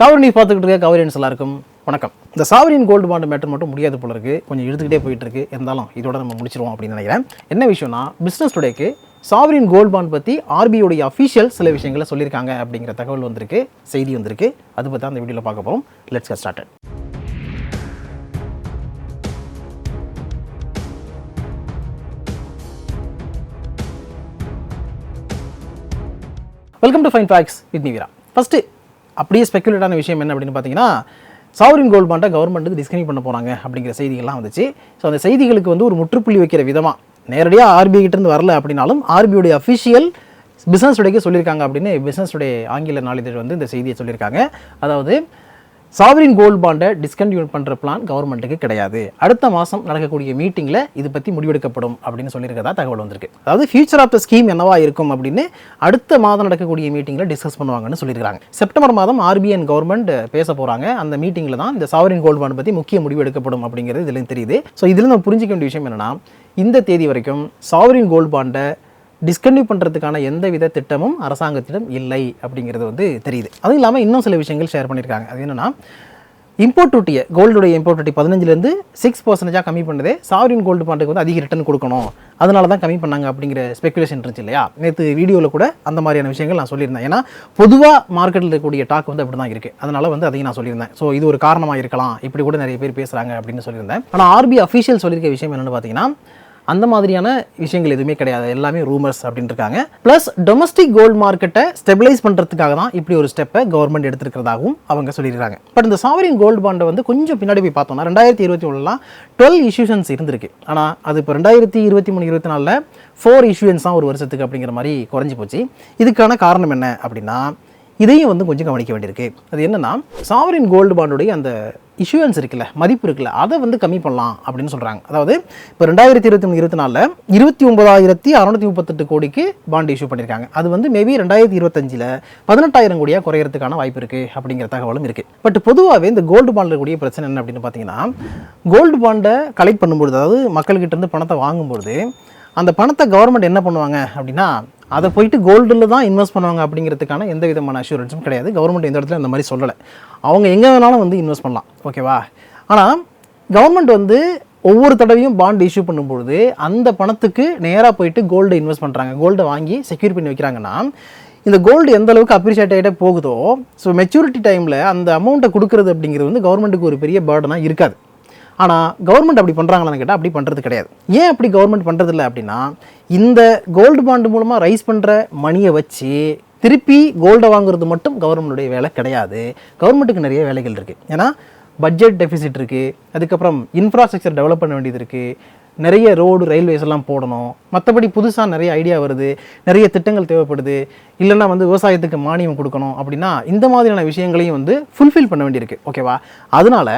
கவரி நீ பார்த்துக்கிட்டு இருக்க கவரியன்ஸ் எல்லாருக்கும் வணக்கம். இந்த சாவரின் கோல்டு பாண்டு மேட்டர் மட்டும் முடியாது போல இருக்கு. கொஞ்சம் இழுத்துக்கிட்டே போயிட்டு இருக்கு. இருந்தாலும் இதோட நம்ம முடிச்சிருவோம் அப்படின்னு நினைக்கிறேன். என்ன விஷயம்னா பிஸ்னஸ் டுடேக்கு சாவரின் கோல்டு பாண்ட் பற்றி ஆர்பிஐடைய அஃபிஷியல் சில விஷயங்களை சொல்லியிருக்காங்க அப்படிங்கிற தகவல் வந்திருக்கு செய்தி வந்திருக்கு. அது பற்றி அந்த வீடியோவில் பார்க்க போகிறோம் let's get started welcome to fine facts with Nivira first அப்படியே ஸ்பெக்குலேட்டான விஷயம் என்ன அப்படின்னு பார்த்தீங்கன்னா சாவரின் கோல்ட் பாண்டை கவர்மெண்ட் வந்து டிஸ்கனெக்ட் பண்ண போகிறாங்க அப்படிங்கிற செய்திகள்லாம் வந்துச்சு. ஸோ அந்த செய்திகளுக்கு வந்து ஒரு முற்றுப்புள்ளி வைக்கிற விதமாக நேரடியாக ஆர்பிஐ கிட்டேருந்து வரல அப்படின்னாலும் ஆர்பிஐடைய அஃபிஷியல் பிஸ்னஸ் உடையக்கு சொல்லியிருக்காங்க அப்படின்னு பிஸ்னஸ் உடைய ஆங்கில நாளிதழ் வந்து இந்த செய்தியை சொல்லியிருக்காங்க. அதாவது சாவரின் கோல்ட் பாண்டை டிஸ்கண்டினியூ பண்ணுற பிளான் கவர்மெண்ட்டுக்கு கிடையாது. அடுத்த மாதம் நடக்கக்கூடிய மீட்டிங்கில் இது பற்றி முடிவெடுக்கப்படும் அப்படின்னு சொல்லியிருக்கதா தகவல் வந்திருக்கு. அதாவது ஃபியூச்சர் ஆஃப் த ஸ்கீம் என்னவா இருக்கும் அப்படின்னு அடுத்த மாதம் நடக்கக்கூடிய மீட்டிங்கில் டிஸ்கஸ் பண்ணுவாங்கன்னு சொல்லியிருக்காங்க. செப்டம்பர் மாதம் ஆர்பிஎன் கவர்மெண்ட் பேச போகிறாங்க அந்த மீட்டிங்கில் தான் இந்த சாவரின் கோல்ட் பாண்ட் பற்றி முக்கிய முடிவு எடுக்கப்படும் அப்படிங்கிறது இதுலேயும் தெரியுது. ஸோ இதில் நம்ம புரிஞ்சிக்க வேண்டிய விஷயம் என்னென்னா இந்த தேதி வரைக்கும் சாவரின் கோல்ட் பாண்டை டிஸ்கன்டினியூ பண்ணுறதுக்கான எந்த வித திட்டமும் அரசாங்கத்திடம் இல்லை அப்படிங்கிறது வந்து தெரியுது. அதுவும் இல்லாமல் இன்னும் சில விஷயங்கள் ஷேர் பண்ணியிருக்காங்க அது என்னென்னா இம்போர்ட் டூட்டியை கோல்டுடைய இம்போர்ட் டூட்டி பதினஞ்சுலேருந்து சிக்ஸ் பர்சன்டேஜாக கம்மி பண்ணதே சாவரின் கோல்டு பாண்டுக்கு வந்து அதிக ரிட்டர்ன் கொடுக்கணும். அதனால தான் கம்மி பண்ணாங்க அப்படிங்கிற ஸ்பெகுலேஷன் இருந்துச்சு இல்லையா? நேற்று வீடியோவில் கூட அந்த மாதிரியான விஷயங்கள் நான் சொல்லியிருந்தேன். ஏன்னா பொதுவாக மார்க்கெட்டில் இருக்கக்கூடிய டாக் வந்து அப்படி தான் இருக்குது அதனால் வந்து அதையும் நான் சொல்லியிருந்தேன். ஸோ இது ஒரு காரணமாக இருக்கலாம். இப்படி கூட நிறைய பேர் பேசுகிறாங்க அப்படின்னு சொல்லியிருந்தேன். ஆனால் ஆர்பி அஃபீஷியல் சொல்லியிருக்க விஷயம் என்னென்னு பார்த்தீங்கன்னா அந்த மாதிரியான விஷயங்கள் எதுவுமே கிடையாது. எல்லாமே ரூமர்ஸ் அப்படின்னு இருக்காங்க ப்ளஸ் டொமஸ்டிக் கோல்டு மார்க்கெட்டை ஸ்டெபிலைஸ் பண்ணுறதுக்காக தான் இப்படி ஒரு ஸ்டெப்பை கவர்மெண்ட் எடுத்திருக்கிறதாகவும் அவங்க சொல்லியிருக்காங்க. பட் இந்த சாவரின் கோல்டு பாண்டை வந்து கொஞ்சம் பின்னாடி போய் பார்த்தோம்னா ரெண்டாயிரத்தி இருபத்தி ஒன்றுலாம் டுவெல் இஷ்யூஷன்ஸ் இருந்திருக்கு. ஆனால் அது இப்போ ரெண்டாயிரத்தி இருபத்தி மூணு இருபத்தி நாலில் ஃபோர் இஷ்யூன்ஸ் தான் ஒரு வருஷத்துக்கு அப்படிங்கிற மாதிரி குறைஞ்சி போச்சு. இதுக்கான காரணம் என்ன அப்படின்னா இதையும் வந்து கொஞ்சம் கவனிக்க வேண்டியிருக்கு. அது என்னன்னா சாவரின் கோல்டு பாண்டுடைய அந்த இஷ்யூவன்ஸ் இருக்குல்ல மதிப்பு இருக்குல்ல அதை வந்து கம்மி பண்ணலாம் அப்படின்னு சொல்கிறாங்க அதாவது இப்போ ரெண்டாயிரத்தி இருபத்தி மூணு இருபத்தி நாலில் இருபத்தி ஒன்பதாயிரத்தி அறநூற்றி முப்பத்தெட்டு கோடிக்கு பாண்டு இஷ்யூ பண்ணியிருக்காங்க. அது வந்து மேபி ரெண்டாயிரத்தி இருபத்தஞ்சில் பதினெட்டாயிரம் கோடியாக குறையிறதுக்கான வாய்ப்பு இருக்குது அப்படிங்கிற தகவலும் இருக்குது பட் பொதுவாகவே இந்த கோல்டு பாண்டில் இருக்கக்கூடிய பிரச்சனை என்ன அப்படின்னு பார்த்தீங்கன்னா கோல்டு பாண்டை கலெக்ட் பண்ணும்பொழுது அதாவது மக்கள்கிட்ட இருந்து பணத்தை வாங்கும்பொழுது அந்த பணத்தை கவர்மெண்ட் என்ன பண்ணுவாங்க அப்படின்னா அதை போயிட்டு கோல்டில் தான் இன்வெஸ்ட் பண்ணுவாங்க அப்படிங்கிறதுக்கான எந்த விதமான அஷூரன்ஸும் கிடையாது. கவர்மெண்ட் எந்த இடத்துல அந்த மாதிரி சொல்லலை. அவங்க எங்கே வேணாலும் வந்து இன்வெஸ்ட் பண்ணலாம். ஓகேவா ஆனால் கவர்மெண்ட் வந்து ஒவ்வொரு தடவையும் பாண்ட் இஷ்யூ பண்ணும்பொழுது அந்த பணத்துக்கு நேராக போயிட்டு கோல்டு இன்வெஸ்ட் பண்ணுறாங்க கோல்டை வாங்கி செக்யூர் பண்ணி வைக்கிறாங்கன்னா இந்த கோல்டு எந்த அளவுக்கு அப்ரிஷியேட் ஆகிட்டே போகுதோ ஸோ மெச்சூரிட்டி டைமில் அந்த அமௌண்ட்டை கொடுக்குறது அப்படிங்கிறது வந்து கவர்மெண்ட்டுக்கு ஒரு பெரிய பேர்டனாக இருக்காது. ஆனால் கவர்மெண்ட் அப்படி பண்ணுறாங்களான்னு கேட்டால் அப்படி பண்ணுறது கிடையாது. ஏன் அப்படி கவர்மெண்ட் பண்ணுறது இல்லை அப்படின்னா இந்த கோல்டு பாண்டு மூலமாக ரைஸ் பண்ணுற மணியை வச்சு திருப்பி கோல்டை வாங்குறது மட்டும் கவர்மெண்ட்டுடைய வேலை கிடையாது. கவர்மெண்ட்டுக்கு நிறைய வேலைகள் இருக்குது ஏன்னா பட்ஜெட் டெஃபிசிட் இருக்குது அதுக்கப்புறம் இன்ஃப்ராஸ்ட்ரக்சர் டெவலப் பண்ண வேண்டியது இருக்குது நிறைய ரோடு ரயில்வேஸ் எல்லாம் போடணும். மற்றபடி புதுசாக நிறைய ஐடியா வருது. நிறைய திட்டங்கள் தேவைப்படுது. இல்லைன்னா வந்து விவசாயத்துக்கு மானியம் கொடுக்கணும் அப்படின்னா இந்த மாதிரியான விஷயங்களையும் வந்து ஃபுல்ஃபில் பண்ண வேண்டியிருக்கு. ஓகேவா அதனால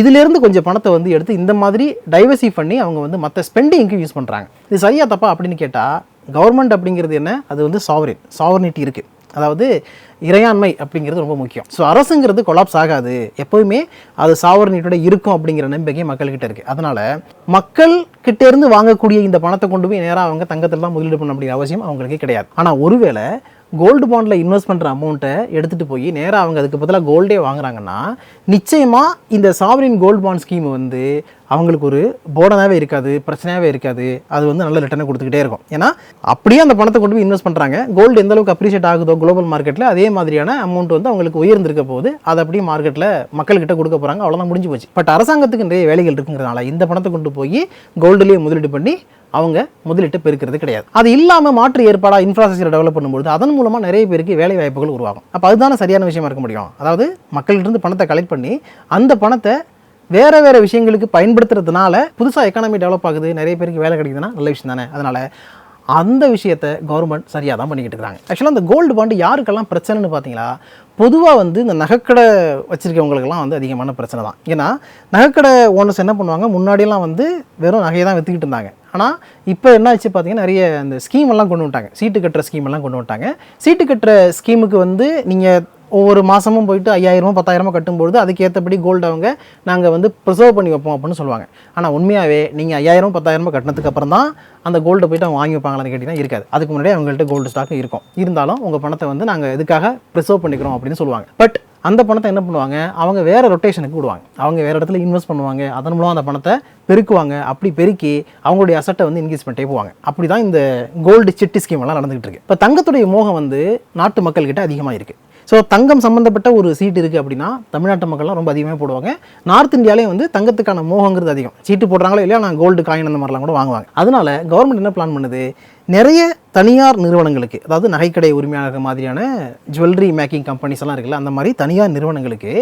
இதிலேருந்து கொஞ்சம் பணத்தை வந்து எடுத்து இந்த மாதிரி டைவர்சி பண்ணி அவங்க வந்து மற்ற ஸ்பெண்டிங்க்கு யூஸ் பண்ணுறாங்க இது சரியா தப்பா அப்படின்னு கேட்டால் கவர்மெண்ட் அப்படிங்கிறது என்ன? அது வந்து சாவரின் சாவர்னிட்டி இருக்குது அதாவது இறையாண்மை அப்படிங்கிறது ரொம்ப முக்கியம். ஸோ அரசுங்கிறது கொலாப்ஸ் ஆகாது. எப்போவுமே அது சாவரணியோட இருக்கும் அப்படிங்கிற நம்பிக்கை மக்கள்கிட்ட இருக்குது அதனால் மக்கள் கிட்ட இருந்து வாங்கக்கூடிய இந்த பணத்தை கொண்டு போய் நேராக அவங்க தங்கத்தில் தான் முதலீடு பண்ண அப்படிங்கிற அவசியம் அவங்களுக்கு கிடையாது. ஆனால் ஒருவேளை கோல்டு பாண்டில் இன்வெஸ்ட் பண்ணுற அமௌண்ட்டை எடுத்துகிட்டு போய் நேராக அவங்க அதுக்கு பதிலாக கோல்டே வாங்குறாங்கன்னா நிச்சயமாக இந்த சாவரின் கோல்டு பாண்ட் ஸ்கீம் வந்து அவங்களுக்கு ஒரு போர்டனாகவே இருக்காது பிரச்சனையாகவே இருக்காது. அது வந்து நல்ல ரிட்டர்னை கொடுத்துக்கிட்டே இருக்கும். ஏன்னா அப்படியே அந்த பணத்தை கொண்டு போய் இன்வெஸ்ட் பண்ணுறாங்க கோல்டு எந்த அளவுக்கு அப்ரிஷியேட் ஆகுதோ குளோபல் மார்க்கெட்டில் அதே மாதிரியான அமௌண்ட் வந்து அவங்களுக்கு உயர்ந்திருக்க போது அதை அப்படியே மார்க்கெட்டில் மக்கள்கிட்ட கொடுக்க போகிறாங்க அவ்வளோதான் முடிஞ்சு போச்சு. பட் அரசாங்கத்துக்கு நிறைய வேலைகள் இருக்குங்கிறதுனால இந்த பணத்தை கொண்டு போய் கோல்டுலேயே முதலீடு பண்ணி அவங்க முதலீட்டு பெருக்கிறது கிடையாது. அது இல்லாமல் மாற்று ஏற்பாடாக இன்ஃப்ராஸ்ட்ரக்சர் டெவலப் பண்ணும்போது அதன் மூலமாக நிறைய பேருக்கு வேலை வாய்ப்புகள் உருவாகும். அப்போ அதுதானே சரியான விஷயமா இருக்க முடியும்? அதாவது மக்கள்கிட்ட இருந்து பணத்தை கலெக்ட் பண்ணி அந்த பணத்தை வேற வேற விஷயங்களுக்கு பயன்படுத்துறதுனால புதுசாக எக்கானமி டெவலப் ஆகுது நிறைய பேருக்கு வேலை கிடைக்குதுன்னா நல்ல விஷயம் தானே. அதனால அந்த விஷயத்தை கவர்மெண்ட் சரியாக தான் பண்ணிக்கிட்டு இருக்காங்க. ஆக்சுவலாக அந்த கோல்டு பாண்டு யாருக்கெல்லாம் பிரச்சனைன்னு பார்த்தீங்களா பொதுவாக வந்து இந்த நகைக்கடை வச்சுருக்கவங்களுக்கெல்லாம் வந்து அதிகமான பிரச்சனை தான். ஏன்னா நகைக்கடை ஓனர்ஸ் என்ன பண்ணுவாங்க முன்னாடியெல்லாம் வந்து வெறும் நகையை தான் விற்றுக்கிட்டு இருந்தாங்க. ஆனால் இப்போ என்ன ஆச்சு பார்த்தீங்கன்னா நிறைய அந்த ஸ்கீம் எல்லாம் கொண்டு வந்துட்டாங்க. சீட்டு கட்டுற ஸ்கீம் எல்லாம் கொண்டு வந்துட்டாங்க. சீட்டு கட்டுற ஸ்கீமுக்கு வந்து நீங்கள் ஒவ்வொரு மாதமும் போயிட்டு ஐயாயிரமோ பத்தாயிரமோ கட்டும்பொழுது அதுக்கேற்றபடி கோல்டு அவங்க நாங்கள் வந்து ப்ரிசர்வ் பண்ணி வைப்போம் அப்படின்னு சொல்லுவாங்க. ஆனால் உண்மையாகவே நீங்கள் ஐயாயிரம் பத்தாயிரமோ கட்டினதுக்கு அப்புறம் தான் அந்த கோல்டு போயிட்டு அவங்க வாங்கி வைப்பாங்களான்னு கேட்டிங்கன்னா இருக்காது. அதுக்கு முன்னாடியே அவங்கள்ட்ட கோல்டு ஸ்டாக் இருக்கும். இருந்தாலும் உங்கள் பணத்தை வந்து நாங்கள் இதுக்காக ப்ரிசர்வ் பண்ணிக்கிறோம் அப்படின்னு சொல்லுவாங்க. பட் அந்த பணத்தை என்ன பண்ணுவாங்க? அவங்க வேறு ரொட்டேஷனுக்கு விடுவாங்க. அவங்க வேறு இடத்துல இன்வெஸ்ட் பண்ணுவாங்க. அதன் மூலம் அந்த பணத்தை பெருக்குவாங்க. அப்படி பெருக்கி அவங்களுடைய அசட்டை வந்து இன்க்ரீஸ் பண்ணிட்டே போவாங்க. அப்படி தான் இந்த கோல்டு சிட்டி ஸ்கீம் எல்லாம் நடந்துகிட்டு இருக்கு. இப்போ தங்கத்துடைய மோகம் வந்து நாட்டு மக்கள்கிட்ட அதிகமாக இருக்குது ஸோ தங்கம் சம்மந்தப்பட்ட ஒரு சீட்டு இருக்குது அப்படின்னா தமிழ்நாட்டு மக்கள்லாம் ரொம்ப அதிகமாக போடுவாங்க. நார்த் இந்தியாலே வந்து தங்கத்துக்கான மோகங்கிறது அதிகம். சீட்டு போடுறாங்களோ இல்லையா நான் கோல்டு காயின் அந்த மாதிரிலாம் கூட வாங்குவாங்க. அதனால கவர்மெண்ட் என்ன பிளான் பண்ணுது? நிறைய தனியார் நிறுவனங்களுக்கு அதாவது நகைக்கடை உரிமையாளர் மாதிரியான ஜுவல்லரி மேக்கிங் கம்பெனிஸ் எல்லாம் இருக்குல்ல அந்த மாதிரி தனியார் நிறுவனங்களுக்கு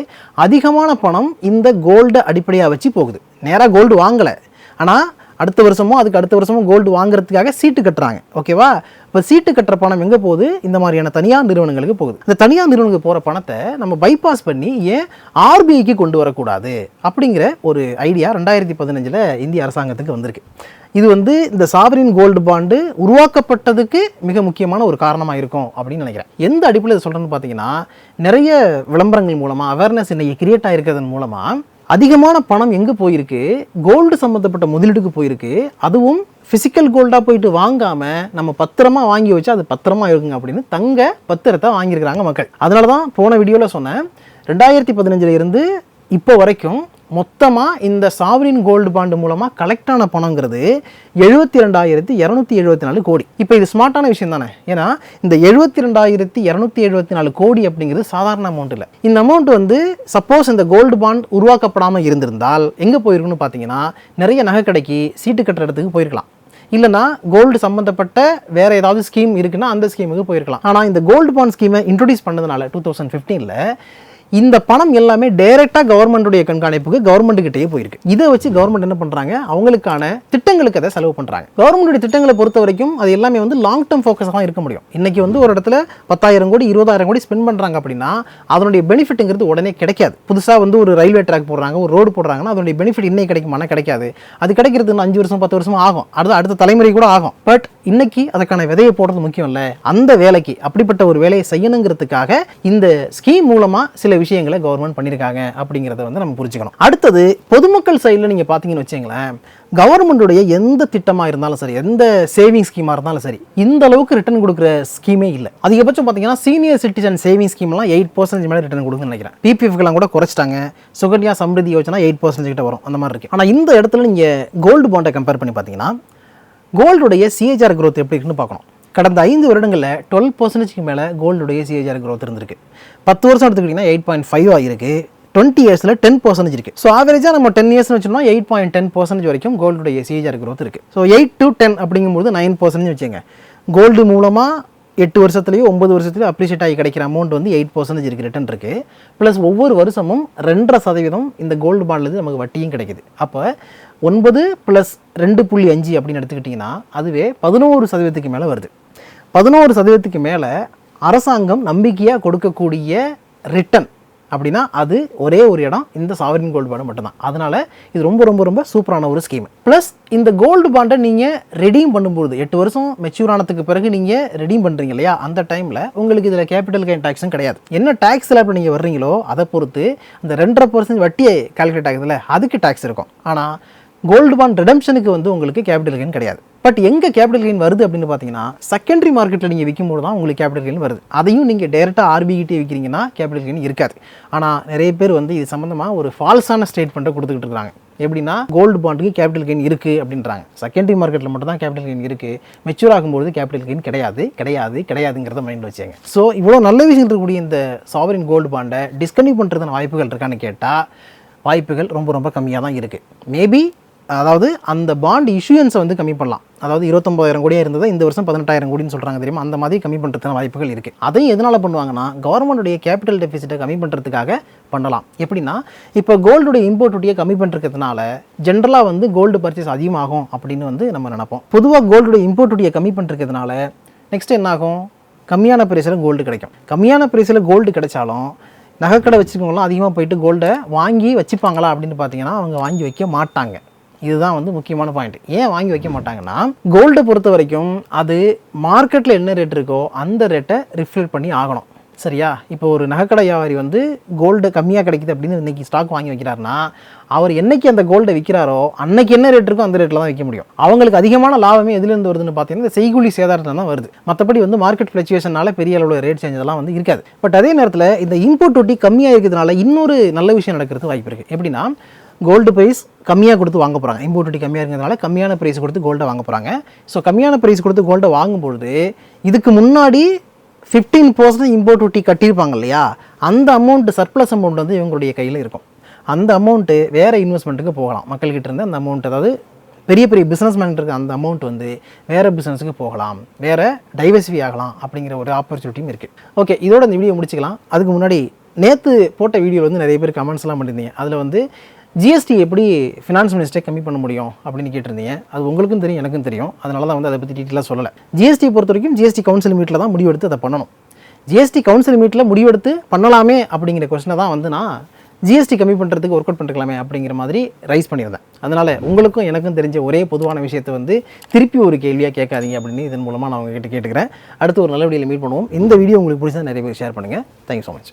அதிகமான பணம் இந்த கோல்டை அடிப்படையாக வச்சு போகுது. நேராக கோல்டு வாங்க வாங்கலை. ஆனால் அடுத்த வருஷமோ அதுக்கு அடுத்த வருஷமோ கோல்டு வாங்குறதுக்காக சீட்டு கட்டுறாங்க. ஓகேவா இப்போ சீட்டு கட்டுற பணம் எங்கே போகுது? இந்த மாதிரியான தனியார் நிறுவனங்களுக்கு போகுது. இந்த தனியார் நிறுவனங்களுக்கு போகிற பணத்தை நம்ம பைபாஸ் பண்ணி ஏன் ஆர்பிஐக்கு கொண்டு வரக்கூடாது? அப்படிங்கிற ஒரு ஐடியா ரெண்டாயிரத்தி பதினஞ்சில் இந்திய அரசாங்கத்துக்கு வந்திருக்கு. இது வந்து இந்த சாவரின் கோல்டு பாண்டு உருவாக்கப்பட்டதுக்கு மிக முக்கியமான ஒரு காரணமாக இருக்கும் அப்படின்னு நினைக்கிறேன். எந்த அடிப்படையில் சொல்கிறேன்னு பார்த்தீங்கன்னா நிறைய விளம்பரங்கள் மூலமாக அவேர்னஸ் இன்னைக்கு கிரியேட் ஆகிருக்கிறதன் மூலமாக அதிகமான பணம் எங்கே போயிருக்கு? கோல்டு சம்மந்தப்பட்ட முதலீடுக்கு போயிருக்கு. அதுவும் ஃபிசிக்கல் கோல்டாக போயிட்டு வாங்காமல் நம்ம பத்திரமா வாங்கி வச்சா அது பத்திரமா இருக்குங்க அப்படின்னு தங்க பத்திரத்தை வாங்கியிருக்கிறாங்க மக்கள். அதனால தான் போன வீடியோவில் சொன்னேன். ரெண்டாயிரத்தி பதினஞ்சில் இருந்து இப்போ வரைக்கும் மொத்தமாக இந்த சாவரின் கோல்டு பாண்டு மூலமாக கலெக்ட் ஆன பணங்கிறது எழுபத்தி ரெண்டாயிரத்தி இரநூத்தி எழுபத்தி நாலு கோடி. இப்போ இது ஸ்மார்ட்டான விஷயம் தானே? ஏன்னா இந்த எழுபத்தி ரெண்டாயிரத்தி இரநூத்தி எழுபத்தி நாலு கோடி அப்படிங்கிறது சாதாரண அமௌண்ட் இல்லை. இந்த அமௌண்ட் வந்து சப்போஸ் இந்த கோல்டு பாண்ட் உருவாக்கப்படாமல் இருந்திருந்தால் எங்கே போயிருக்குன்னு பார்த்தீங்கன்னா நிறைய நகைக்கடைக்கு சீட்டு கட்டுற இடத்துக்கு போயிருக்கலாம். இல்லைனா கோல்டு சம்மந்தப்பட்ட வேற ஏதாவது ஸ்கீம் இருக்குன்னா அந்த ஸ்கீமுக்கு போயிருக்கலாம். ஆனால் இந்த கோல்டு பாண்ட் ஸ்கீமை இன்ட்ரடியூஸ் பண்ணதுனால டூ தௌசண்ட் ஃபிஃப்டீனில் இந்த பணம் எல்லாமே டைரெக்டாக கவர்மெண்ட்டுடைய கண்காணிப்புக்கு கவர்மெண்ட்டுக்கிட்டே போயிருக்கு. இதை வச்சு கவர்மெண்ட் என்ன பண்ணுறாங்க அவங்களுக்கான திட்டங்களுக்கு அதை செலவு பண்ணுறாங்க கவர்மெண்ட்டுடைய திட்டங்களை பொறுத்த வரைக்கும் அது எல்லாமே வந்து லாங் டேர்ம் ஃபோக்கஸாக தான் இருக்க முடியும். இன்றைக்கி வந்து ஒரு இடத்துல பத்தாயிரம் கோடி இருபதாயிரம் கோடி ஸ்பெண்ட் பண்ணுறாங்க அப்படின்னா அதனுடைய பெனிஃபிட்டுங்கிறது உடனே கிடைக்காது. புதுசாக வந்து ஒரு ரயில்வே ட்ராக் போடுறாங்க ஒரு ரோடு போடுறாங்கன்னா அதனுடைய பெனிஃபிட் இன்னைக்கு கிடைக்குமானா கிடைக்காது. அது கிடைக்கிறது இன்னும் அஞ்சு வருஷம் பத்து வருஷம் ஆகும். அடுத்த அடுத்த தலைமுறை கூட ஆகும். பட் இன்னைக்கு அதுக்கான விதையை போடுறது முக்கியம் இல்லை. அந்த வேலைக்கு அப்படிப்பட்ட ஒரு வேலையை செய்யணுங்கிறதுக்காக இந்த ஸ்கீம் மூலமாக சில விஷயங்களை கவர்மெண்ட் பண்ணியிருக்காங்க அப்படிங்கிறத வந்து நம்ம புரிஞ்சுக்கணும். அடுத்தது பொதுமக்கள் சைடில் நீங்கள் பார்த்தீங்கன்னு வச்சுங்களேன் கவர்மெண்டுடைய எந்த திட்டமாக இருந்தாலும் சரி எந்த சேவிங் ஸ்கீமாக இருந்தாலும் சரி இந்த அளவுக்கு ரிட்டர்ன் கொடுக்குற ஸ்கீமே இல்லை. அதிகபட்சம் பார்த்தீங்கன்னா சீனியர் சிட்டிசன் சேவிங் ஸ்கீம்லாம் எயிட் பர்சன்டேஜ் மேலே ரிட்டர்ன் கொடுக்குன்னு நினைக்கிறேன். பிபிஎஃப்லாம் கூட குறைச்சிட்டாங்க. சுகன்யா சம்ருதி யோஜனா எயிட் பர்சன்டேஜ் கிட்ட வரும். அந்த மாதிரி இருக்குது ஆனால் இந்த இடத்துல நீங்கள் கோல்டு பாண்டை கம்பேர் பண்ணி பார்த்தீங்கன்னா கோல்டுடைய சிஹெச்ஆர் க்ரோத் எப்படி இருக்குன்னு பார்க்கணும் கடந்த ஐந்து வருடங்களில் டுவெல் பர்சன்டேஜ்க்கு மேலே கோல்டுடைய சிஏஜிஆர் க்ரோத் இருந்திருக்கு. பத்து வருஷம் எடுத்துக்கிட்டிங்கன்னா எயிட் பாயிண்ட் ஃபைவ் ஆகிருக்கு டுவெண்ட்டி இயர்ஸில் டென் பர்சன்டேஜ் இருக்குது ஸோ ஆவரேஜாக நம்ம டென் இயர்ஸ்னு வச்சோம்னா எயிட் பாயிண்ட் டென் பர்சன்டேஜ் வரைக்கும் கோல்டுடைய சிஏஜிஆர் க்ரோத் இருக்குது ஸோ எயிட் டு டென் அப்படிங்கும்போது நைன் பர்சன்டேஜ் வச்சுங்க கோல்டு மூலமாக எட்டு வருஷத்துலேயோ ஒன்பது வருஷத்துலையோ அப்ரிஷியேட் ஆகி கிடைக்கிற அமௌண்ட் வந்து எயிட் பர்சன்டேஜ் இருக்கு ரிட்டன் இருக்குது ப்ளஸ் ஒவ்வொரு வருஷமும் ரெண்டரை சதவீதம் இந்த கோல்டு பாண்டில் நமக்கு வட்டியும் கிடைக்குது. அப்போ ஒன்பது ப்ளஸ் ரெண்டு புள்ளி அஞ்சு அப்படின்னு எடுத்துக்கிட்டிங்கன்னா அதுவே பதினோரு சதவீதத்துக்கு மேலே வருது. பதினோரு சதவீதத்துக்கு மேலே அரசாங்கம் நம்பிக்கையாக கொடுக்கக்கூடிய ரிட்டர்ன் அப்படின்னா அது ஒரே ஒரு இடம் இந்த சாவரின் கோல்டு பாண்டு மட்டும்தான். அதனால் இது ரொம்ப ரொம்ப ரொம்ப சூப்பரான ஒரு ஸ்கீம் ப்ளஸ் இந்த கோல்டு பாண்டை நீங்கள் ரெடீம் பண்ணும்போது எட்டு வருஷம் மெச்சூர் ஆனதுக்கு பிறகு நீங்கள் ரெடீம் பண்ணுறீங்க இல்லையா? அந்த டைமில் உங்களுக்கு இதில் கேபிட்டல் கெயின் டேக்ஸும் கிடையாது. என்ன டேக்ஸில் இப்போ நீங்கள் வர்றீங்களோ அதை பொறுத்து அந்த ரெண்டரை பர்சன்ட் வட்டியை கால்குலேட் ஆகுதுல்ல அதுக்கு டேக்ஸ் இருக்கும். ஆனால் கோல்டு பாண்ட் ரிடம்ஷனுக்கு வந்து உங்களுக்கு கேபிட்டல் கெயின் கிடையாது. பட் எங்கே கேபிட்டல் கெயின் வருது அப்படின்னு பார்த்தீங்கன்னா செகண்டரி மார்க்கெட்டில் நீங்கள் விற்கும்போது தான் உங்களுக்கு கேபிட்டல் கெயின் வருது. அதையும் நீங்கள் டேரெக்டாக ஆர்பிகிட்டே விற்கிறீங்கன்னா கேபிட்டல் கெயின் இருக்காது. ஆனால் நிறைய பேர் வந்து இது சம்மந்தமாக ஒரு ஃபால்ஸான ஸ்டேட்மெண்ட்டை கொடுத்துக்கிட்டு இருக்காங்க. எப்படின்னா கோல்டு பாண்டுக்கு கேபிட்டல் கெயின் இருக்குது அப்படின்றாங்க. செகண்டரி மார்க்கெட்டில் மட்டும் தான் கேபிட்டல் கெயின் இருக்குது மெச்சூர் ஆகும்போது கேபிட்டல் கெயின் கிடையாது கிடையாது கிடையாதுங்கிறத மைண்ட் வச்சாங்க ஸோ இவ்வளோ நல்ல விஷயம் இருக்கக்கூடிய இந்த சாவரின் கோல்டு பாண்டை டிஸ்கன்யூ பண்ணுறதுன வாய்ப்புகள் இருக்கான்னு கேட்டால் வாய்ப்புகள் ரொம்ப ரொம்ப கம்மியாக தான் இருக்குது மேபி அதாவது அந்த பாண்ட் இஷ்யூன்ஸை வந்து கம்மி பண்ணலாம். அதாவது இருபத்தொம்பதாயிரம் கோடியாக இருந்தது இந்த வருஷம் பதினெட்டாயிரம் கோடின்னு சொல்கிறாங்க தெரியுமா? அந்த மாதிரி கம்மி பண்ணுறதுக்கான வாய்ப்புகள் இருக்குது அதையும் எதனால் பண்ணுவாங்கன்னா கவர்மெண்டுடைய கேபிட்டல் டெபிசிட்டை கம்மி பண்ணுறதுக்காக பண்ணலாம். எப்படின்னா இப்போ கோல்டுடைய இம்போர்ட் கம்மி பண்ணுறதுனால ஜென்ரலாக வந்து கோல்டு பர்ச்சேஸ் அதிகமாகும் அப்படின்னு வந்து நம்ம நினைப்போம். பொதுவாக கோல்டுடைய இம்போர்ட் கம்மி பண்ணுறதுனால நெக்ஸ்ட் என்னாகும் கம்மியான பிரைஸில் கோல்டு கிடைக்கும். கம்மியான பிரைஸில் கோல்டு கிடைச்சாலும் நகைக்கடை வச்சுருக்கவங்களாம் அதிகமாக போயிட்டு கோல்டை வாங்கி வச்சுப்பாங்களா அப்படின்னு பார்த்தீங்கன்னா அவங்க வாங்கி வைக்க மாட்டாங்க. இதுதான் வந்து முக்கியமான பாயிண்ட் ஏன் வாங்கி வைக்க மாட்டாங்கன்னா கோல்டை பொறுத்த வரைக்கும் அது மார்க்கெட்டில் என்ன ரேட் இருக்கோ அந்த ரேட்டை ரிஃப்ளெக்ட் பண்ணி ஆகணும். சரியா? இப்போ ஒரு நகைக்கடை வியாபாரி வந்து கோல்டு கம்மியாக கிடைக்குது அப்படின்னு இன்னைக்கு ஸ்டாக் வாங்கி வைக்கிறாருன்னா அவர் என்னைக்கு அந்த கோல்டை விற்கிறாரோ அன்னைக்கு என்ன ரேட் இருக்கோ அந்த ரேட்டில் தான் விற்க முடியும். அவங்களுக்கு அதிகமான லாபமே எதுலேருந்து வருதுன்னு பார்த்தீங்கன்னா இந்த செய்கூலி சேதாரத்தில் தான் வருது. மற்றபடி வந்து மார்க்கெட் ஃப்ளக்சுவேஷனால பெரிய அளவில் ரேட் சேஞ்செல்லாம் வந்து இருக்காது. பட் அதே நேரத்தில் இந்த இம்போர்ட் ஒட்டி கம்மியாக இருக்கிறதுனால இன்னொரு நல்ல விஷயம் நடக்கிறது வாய்ப்பு இருக்குது எப்படின்னா கோல்டு ப்ரைஸ் கம்மியாக கொடுத்து வாங்க போகிறாங்க இம்போர்ட்டி கம்மியாக இருக்கிறதுனால கம்மியான ப்ரைஸ் கொடுத்து கோல்டை வாங்க போகிறாங்க ஸோ கம்மியான ப்ரைஸ் கொடுத்து கோல்டை வாங்கும்பொழுது இதுக்கு முன்னாடி ஃபிஃப்டீன் பர்சன்ட் இம்போர்ட் டியூட்டி கட்டியிருப்பாங்க இல்லையா? அந்த அமௌண்ட் சர்ப்ளஸ் அமௌண்ட் வந்து இவங்களுடைய கையில் இருக்கும். அந்த அமௌண்ட்டு வேறு இன்வெஸ்ட்மெண்ட்டுக்கு போகலாம். மக்கள்கிட்ட இருந்து அந்த அமௌண்ட் அதாவது பெரிய பெரிய பிஸ்னஸ்மேன் இருக்க அந்த அமௌண்ட் வந்து வேறு பிஸ்னஸுக்கு போகலாம். வேறு டைவர்சிஃபை ஆகலாம் அப்படிங்கிற ஒரு ஆப்பர்ச்சுனிட்டியும் இருக்குது ஓகே இதோட இந்த வீடியோ முடிச்சுக்கலாம். அதுக்கு முன்னாடி நேற்று போட்ட வீடியோ வந்து நிறைய பேர் கமெண்ட்ஸ்லாம் பண்ணியிருந்தீங்க. அதில் வந்து ஜிஎஸ்டி எப்படி ஃபினான்ஸ் மினிஸ்டரை கம்மி பண்ண முடியும் அப்படின்னு கேட்டிருந்தீங்க. அது உங்களுக்கும் தெரியும் எனக்கும் தெரியும். அதனால தான் வந்து அதை பற்றி டீட்டெயிலாக சொல்லலை. ஜிஎஸ்டி பொறுத்த வரைக்கும் ஜிஎஸ்டி கவுன்சில் மீட்டில் தான் முடிவெடுத்து அதை பண்ணணும். ஜிஎஸ்டி கவுன்சில் மீட்டில் முடிவெடுத்து பண்ணலாமே அப்படிங்கிற கொஸ்டினை தான் வந்து நான் ஜிஎஸ்டி கம்மி பண்ணுறதுக்கு ஒர்க் அவுட் பண்ணிருக்கலாமே அப்படிங்கிற மாதிரி ரைஸ் பண்ணியிருந்தேன். அதனால் உங்களுக்கும் எனக்கும் தெரிஞ்ச ஒரே பொதுவான விஷயத்தை வந்து திருப்பி ஒரு கேள்வியாக கேட்காதீங்க அப்படின்னு இதன் மூலமாக நான் உங்ககிட்ட கேட்டுக்கிறேன். அடுத்து ஒரு நல்ல வீடியோவில் மீட் பண்ணுவோம். இந்த வீடியோ உங்களுக்கு பிடிச்சா நிறைய பேர் ஷேர் பண்ணுங்கள் தேங்க்யூ ஸோ மச்